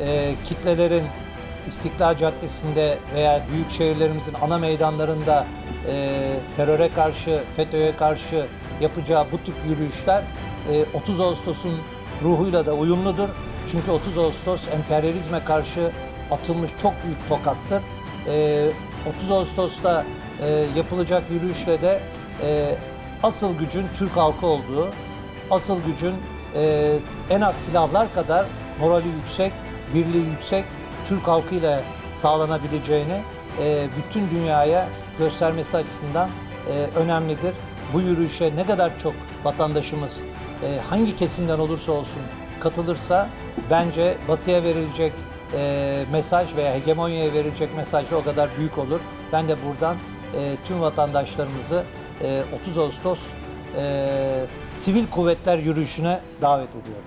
e, kitlelerin İstiklal Caddesi'nde veya büyük şehirlerimizin ana meydanlarında e, teröre karşı, FETÖ'ye karşı yapacağı bu tip yürüyüşler e, 30 Ağustos'un ruhuyla da uyumludur. Çünkü 30 Ağustos emperyalizme karşı atılmış çok büyük tokattır. E, 30 Ağustos'ta e, yapılacak yürüyüşle de e, asıl gücün Türk halkı olduğu, asıl gücün e, en az silahlar kadar morali yüksek, birliği yüksek Türk halkıyla sağlanabileceğini e, bütün dünyaya göstermesi açısından e, önemlidir. Bu yürüyüşe ne kadar çok vatandaşımız e, hangi kesimden olursa olsun katılırsa bence batıya verilecek e, mesaj veya hegemonyaya verilecek mesaj o kadar büyük olur. Ben de buradan e, tüm vatandaşlarımızı e, 30 Ağustos e, sivil kuvvetler yürüyüşüne davet ediyorum.